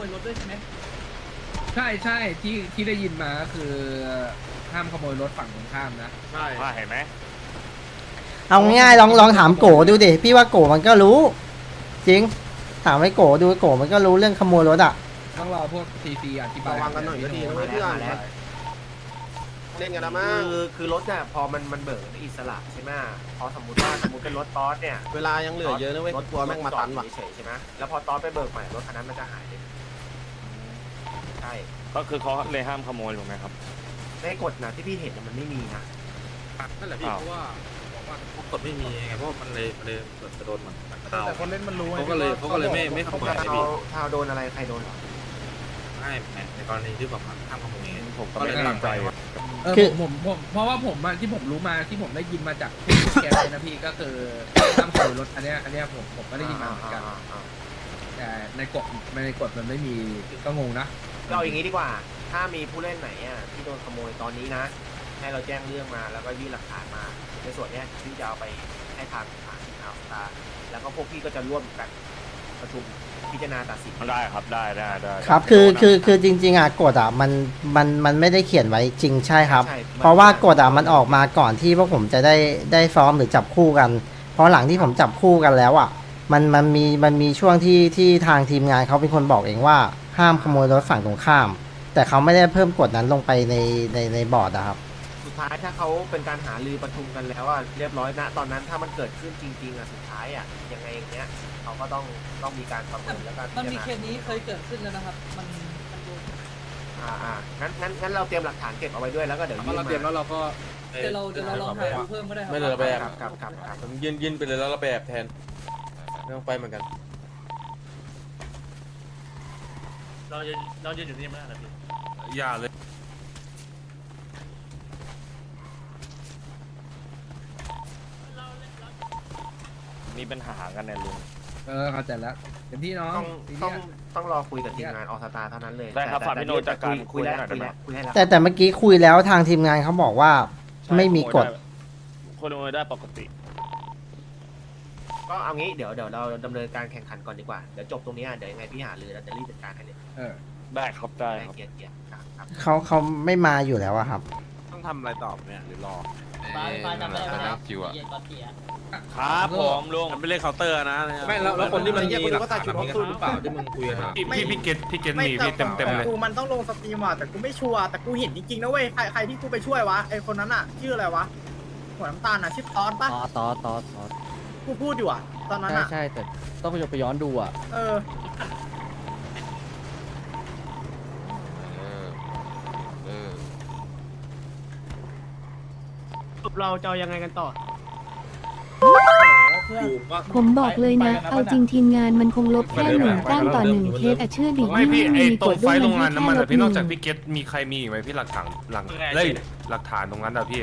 โมยรถด้วยใช่ไหมใช่ใช่ที่ที่ได้ยินมาก็คือห้ามขโมยรถฝั่งตรงข้ามนะ ใช่ว่าเห็นไหมเอาง่ายๆลองลองถามโกดูดิพี่ว่าโกมันก็รู้ จริง ถามไอ้โกดูโกมันก็รู้เรื่องขโมยรถอะต้องรอพวกซีซีอธิบายระวังกันหน่อยก็ดีนะเว้ยเพื่อนเล่นกันแล้วมั้งคือคือรถเนี่ยพอมันมันเบิกอิสระใช่ไหมพอสมมติว่าสมมติเป็นรถตอสเนี่ยเวลายังเหลือเยอะนะเว้ยรถกลัวแม่งมาตันว่ะ เฉยๆใช่ไหมแล้วพอตอสไปเบิกใหม่รถคันนั้นมันจะหายเลย ใช่ก็คือเขาเลยห้ามขโมยถูกไหมครับ ในกฎนะที่พี่เห็นน่ะมันไม่มีนะนั่นแหละพี่อ้าว เพราะว่าบอกว่าพวกกดไม่มีไงเพราะว่ามันเลยมันเลยเกิดจะโดนมันมันเอา แต่คนเล่นมันรู้ไงเขาก็เลยเขาก็เลยไม่ไม่ขโมยถ้าให้เราพี่ถ้าเราโดนอะไรใครโดนเหรอไม่ในกรณีที่แบบห้ามขโมยไง ผมก็ไม่แน่ใจ เออคือ ผมผมผมเพราะว่าผมอะที่ผมรู้มาที่ผมได้ยินมาจากแกเลยนะพี่ก็คือห้ามขโมยรถอันเนี้ยอันเนี้ยผมผมก็ได้ยินมาเหมือนกัน อ่าอ่าอ่าแต่ในกฎในกฎมันไม่มีก็งงนะก็ เอาอย่างนี้ดีกว่า ถ้ามีผู้เล่นไหนอะที่โดนขโมยตอนนี้นะ ให้เราแจ้งเรื่องมาแล้วก็ยื่นหลักฐานมา ในส่วนเนี้ยพี่จะเอาไปให้ทางศาลเอาตาแล้วก็พวกพี่ก็จะร่วมกันประชุมพิจารณาตัดสินได้ครับได้ได้ได้ครับคือคือคือจริง ๆอะกฎอะมันมันมันไม่ได้เขียนไว้จริงใช่ครับ ใช่เพราะว่ากฎอะมันออกมาก่อนที่พวกผมจะได้ได้ซ้อมหรือจับคู่กัน เพราะหลังที่ผมจับคู่กันแล้วอะมันมันมีมันมีช่วงที่ที่ทางทีมงานเขาเป็นคนบอกเองว่า ห้ามขโมยรถฝั่งตรงข้าม แต่เขาไม่ได้เพิ่มกฎนั้นลงไปในในในบอร์ดอะครับ สุดท้ายถ้าเขาเป็นการหารือประชุมกันแล้วอะเรียบร้อยนะ ตอนนั้นถ้ามันเกิดขึ้นจริง ๆอะสุดท้ายอะยังไงอย่างเงี้ยเขาก็ต้องต้องมีการประเมินแล้วก็พิมันจารมีณาเคสนี้เคยเกิดขึ้นแล้วนะครับ มันมันดูอ่าอ่างั้นงั้นงั้นเราเตรียมหลักฐานเก็บเอาไว้ด้วยแล้วก็เดี๋ยวพอยื่นเราเตรียมมาแล้วเราก็เดี๋ยวเราเดี๋ยวเราลองหาดูเพิ่มก็ได้ครับไม่เลยแบบครับครับครับครับผมยื่นยื่นไปเลยแล้วเราแบบแทนไม่ต้องไปเหมือนกัน เราจะเราจะอยู่ที่นี่ไม่ได้เหรอพี่อย่าเลยมีปัญหากันเนี่ยลุง เออเข้าใจแล้วเต็มที่น้องต้องทีต้องเนี้ยต้องรอคุยกับทีมงานออสตาเท่านั้นเลยได้ครับแต่ฝากพี่โนจัดการคุยแล้วคุคุยยหน่แล้อวยได้ไหมคุยแล้วคุยแล้วแต่แต่เมื่อกี้คุยแล้วทางทีมงานเขาบอกว่า ไม่มีกฎ คนขโมยได้ปกติ ก็เอางี้เดี๋ยวเดี๋ยวเราดำเนินการแข่งขันก่อนดีกว่า เดี๋ยวจบตรงเนี้ยเดี๋ยวยังไงพี่หารือเราจะรีบจัดการให้เลยเออ ได้ครับได้ได้ครับ เกียร์เกียร์ครับครับเขาเขาไม่มาอยู่แล้วอะครับ ต้องทำอะไรต่อเนี่ยหรือรอ ฟ้าฟ้าจำได้ไหมครับคิวอะเย็นตอนเที่ยงครับผมลุงมันไม่เล่นเคาน์เตอร์นะไม่แล้วแล้วคนที่มันมีหลักฐานแบบนี้หรือเปล่าที่มึงคุยกันอะพี่พี่พี่เกตพี่เกตมีพี่เต็มเต็มเลยกูมันต้องลงสตรีมอะแต่กูไม่ชัวร์แต่กูเห็นจริงๆนะเว้ยใครใครที่กูไปช่วยวะไอคนนั้นอะชื่ออะไรวะหัวน้ำตาลอะชื่อตอนปะต่อต่อต่อต่อ กูพูดอยู่อะ ตอนนั้นใช่อะ ใช่แต่ต้องไปไปย้อนดูอะเออเราจะยังไงกันต่อ ผมบอกเลยนะ เอาจริงทีมงานมันคงลบแค่หนึ่งก้างต่อหนึ่งเคสอะเชื่อดิไม่พี่ไอมีตรกงฎไฟด้วยโรมันงงานน้ำมันให้อะพี่แค่นลอกบหจากนึ่งพี่เกตมีใครมีอีกไหมพี่หลักฐานหลังเฮ้ยหลักฐานตรงนั้นอะพี่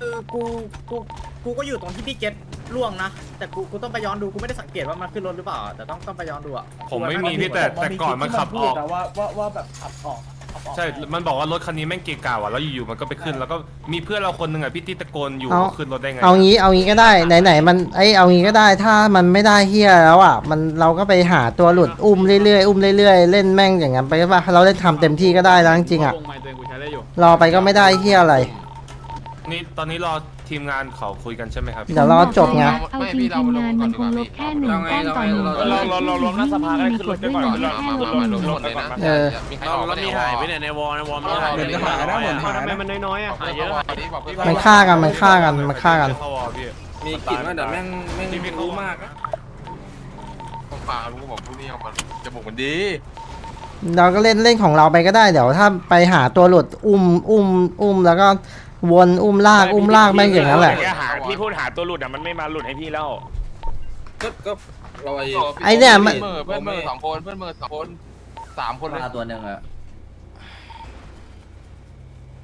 คือกู กู กูก็อยู่ตรงที่พี่เก็ต ล่วงนะ แต่กูกูต้องไปย้อนดูกูไม่ได้สังเกตว่ามันขึ้นรถหรือเปล่า แต่ต้องต้องไปย้อนดูอะผมไม่มีพี่แต่แต่ก่อนมันขับออก ว่าว่าว่าแบบขับออกขับออกใช่ มันบอกว่ารถคันนี้แม่งเกะกะว่ะแล้วอยู่ๆมันก็ไปขึ้น แล้วก็มีเพื่อนเราคนหนึ่งอะพี่ที่ตะโกนอยู่เอา ว่าขึ้นรถได้ไงเอางี้เอางี้ก็ได้ไหนๆมันไอยเอางี้ก็ได้ถ้ามันไม่ได้เฮียแล้วอะมันเราก็ไปหาตัวหลุดอุ้มเรื่อยๆอุ้มเรื่อยๆเล่นแม่งอย่างนั้นไปก็ว่าเราได้ทำเต็มที่ก็ได้แล้วจริงๆอะลงไม้ตัวเองกูใช้ได้อยู่รอไปก็ไม่ได้เฮียอะไร นี่ตอนนี้รอ ทีมงานเขาคุยกันใช่ไหมครับ เดี๋ยวรอจบไง เอาจริงทีมงานมันคงลบแค่หนึ่งก้างต่อหนึ่งเคสเราเราเรารวมหน้าสภาก็ได้มีขึ้นกรฎถไปด้วยก่อนมันขึ้นรให้ถแค่ลบหนึ่งรถไปก่อนเออเราเรามีหายไปเนี่ยในวอลในวอลมีหายเหมือนจะหายนะเหมือนหายทำไมมันน้อยๆอะหายเยอะมันฆ่ากันมันฆ่ากันมันฆ่ากันเข้าวอพี่มีกลิ่นว่าเดี๋ยวแม่งแม่งรู้มากนะผมฟังลุงก็บอกพวกนี้มันจมูกมันดีเราก็เล่นเล่นของเราไปก็ได้เดี๋ยวถ้าไปหาตัวหลุดอุ้มอุ้มอุ้มแล้วก็ วนอุ้มลากอุ้มลากแม่งอย่างนั้นแหละ พี่หาพี่พูดหาตัวหลุดอะมันไม่มาหลุดให้พี่แล้วก็ก็เราไอ้ไอเนี่ยมัน เพื่อนมือสองคนเพื่อนมือสองคนสามคนเลยตัวหนึ่งอะ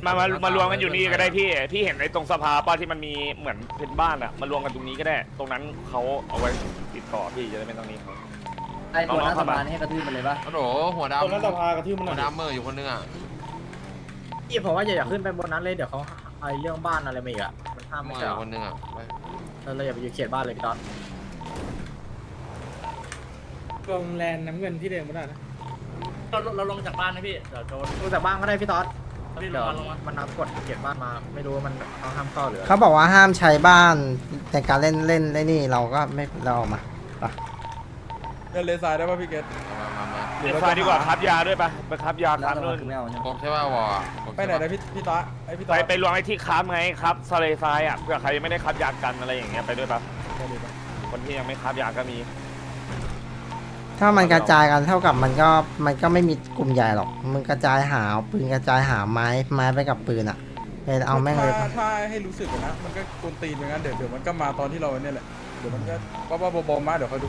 มามามารวมกันอยู่นี่ก็ได้พี่พี่เห็นในตรงสภาป้าที่มันมีเหมือนเป็นบ้านอะมารวมกันตรงนี้ก็ได้ ตรงนั้นเขาเอาไว้ติดต่อพี่จะได้ไม่ต้องนี้เขาไอตัวหน้าสะพานให้กระทืบมันเลยปะโอ้โหหัวดำคนนั้นสภากระทืบมันหหัน่วอยดำมืออยู่คนนึงอะพี่ผมว่าอย่าอย่าขึ้นไปบนนั้นเลยเดี๋ยวเขา ไอเรื่องบ้านอะไรมาอีกอะมันห้ามไม่ได้เรคนนึงอะเราอย่าไปอยู่เขตบ้านเลยพี่ต๊อดโรงแรมน้ำเงินที่เดิมก็ได้นะเราเราลงจากบ้านนะพี่ เดี๋ยวโดนดูจากบ้านก็ได้พี่ต๊อดเดี๋ยวมันนับกดเขียนบ้านมา ไม่รู้ว่ามันเขาห้ามเข้าหรือเขาบอกว่าห้ามใช้บ้านในการเล่นเล่นเล่นนี่เราก็ไม่เราออกมา เล่นเลนซายได้ป่ะพี่เกตเเดี๋ยวไฟดีกว่าครับยาด้วยปะไปครับยาครัแล้บวนู่นผมใช่ป่าววไปไหนนะพี่พี่ต๊ะไอพี่ไปไปรวมไอ้ที่ครับไงครับสเลซายอะเผื่อใครไม่ได้ครับยากันอะไรอย่างเงี้ยไปด้วยปะะคนที่ยังไม่ครับยาก็มี ถ้ามันกระจายกันเท่ากับมันก็มันก็ไม่มีกลุ่มใหญ่หรอก มึงกระจายหาปืนกระจายหาไม้ไม้ไปกับปืนอะไปเอาแม่งเลยถ้าถ้าให้รู้สึกนะ มันก็กวนตีนเหมือนกันเดี๋ยวเดี๋ยวมันก็มาตอนที่เราเนี่ยแหละ เดี๋ยวมันก็บ้าว่าบอมมาเดี๋ยวคอยดู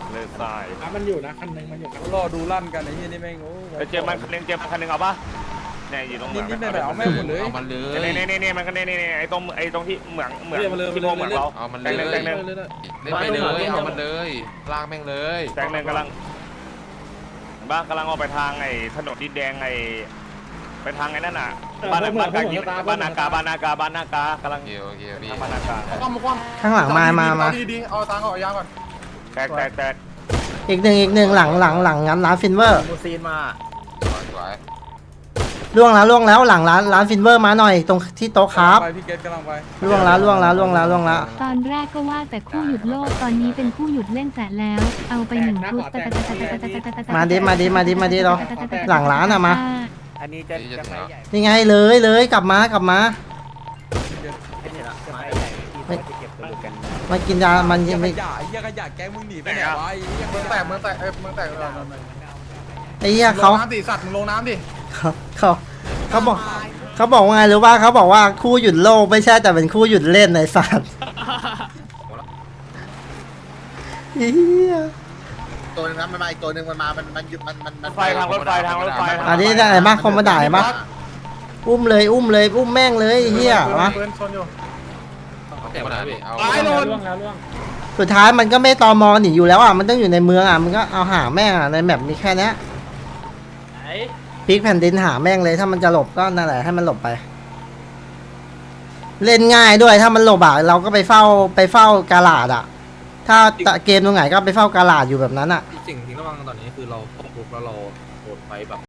ทรายมันอยู่นะคันนึงมันอยู่รอดูลั่นกันไอ้เหี้ยนี่แม่งโอ้ไปเจอมันคันหนึงเจอมันคันหนึงเอาปะเนี่ยอยู่ตรงเหมืนิอดงนิดหน่อยๆเอาแม่งหมดเลย เอามันเลเนี่ยย เนี่ยเนี่ยเนี่ยมันก็เนี่ยเนี่ยเนี่ยไอ้ตรงไอ้ตรงที่เหมืองเหมืองที่โมเหมืองเราเอามันแตเลงยหนึ่งแตงหนึ่งเล่นไปเลย เอามันเลยลากแม่งเลย แตงหนึ่งกำลังบ้านกำลังออกไปทางไอ้ถนนดินแดงไอ้ไปทางไอ้นั่นน่ะบ้านบ้านกาบ้านนากาบ้านนากาบ้านนากากำลังโอเคโอเคพี่ทางบ้านนากาคว่ำคว่ำข้างหลังมามามา ดีดีเอาตังค์เอายาก่อน แตกแตกแตกอีกหนึ่งอีกหนึ่งหลังหลังหลังงั้นร้านฟินเวอร์มูซีนมาสวยล่วงแล้วล่วงแล้วหลังร้านร้านฟินเวอร์มาหน่อยตรงที่โต๊ะครับไปพี่เกตกำลังไปล่วงแล้วล่วงแล้วล่วงแล้วล่วงแล้ว ตอนแรกก็ว่าแต่คู่หยุดโลกตอนนี้เป็นคู่หยุดเล่นแสนแล้ว เอาไปหนึ่งชุดมาดิมาดิมาดิมาดิเราหลังร้านอะมา อันนี้จะนี่จะจะถึงไปแล้วใหญ่นี่ไงเลยเลยกลับมากลับมา ไม่เห็นละ มาใหญ่ที่เขาจะเก็บกระดูกกันมากินยา มันเหี้ยัยงขไม่ยะไอ้เหี้ยขยะแก๊งมึงหนีไปไหนวะไอ้เหี้ยเมืองแตกเมืองแตกเอ้ยเมืองแตกเลยไอ้เหี้ยลเขางน้ำดิสัตว์มึงลงน้ำดิเขาเขาเขาบอกเขาบอกว่าไงหรือว่าเขาบอกว่าคู่หยุดโลกไม่ใช่แต่เป็นคู่หยุดเล่นในสัตว์เหี้ยตัวนึงนะมันมาอีกตัวนึงมันมา มันมันหยุดมันมันมันไฟทางรถไฟทางรถไฟทางอันนี้ได้ไหนบ้างคอมมาด่ายบ้างอุ้มเลยอุ้มเลยอุ้มแม่งเลยไอ้เฮียมาปืนชนอยู่ เอาขนาดนี้เอาตายโดนสุดท้ายมันก็ไม่ตอมอหนีอยู่แล้วอะมันต้องอยู่ในเมืองอะมันก็เอาหาแม่งอะในแมปมีแค่เนี้ยไหนพลิกแผ่นดินหาแม่งเลยถ้ามันจะหลบก็นั่นแหละให้มันหลบไป เล่นง่ายด้วยถ้ามันหลบอะเราก็ไปเฝ้าไปเฝ้ากาลาดอะ ถ้าเกมตรงไหนก็ไปเฝ้ากาลาดอยู่แบบนั้นอะ สิ่งที่ระวังตอนนี้คือเราต้องบุกแล้วเราโดดไฟแบบ